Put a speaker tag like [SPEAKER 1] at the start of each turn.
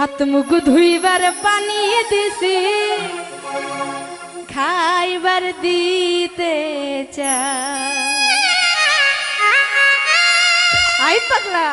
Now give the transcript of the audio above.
[SPEAKER 1] হাত মুখ ধুইবার পানি দিছি। খাইবার দিতে চা আই পাগলা।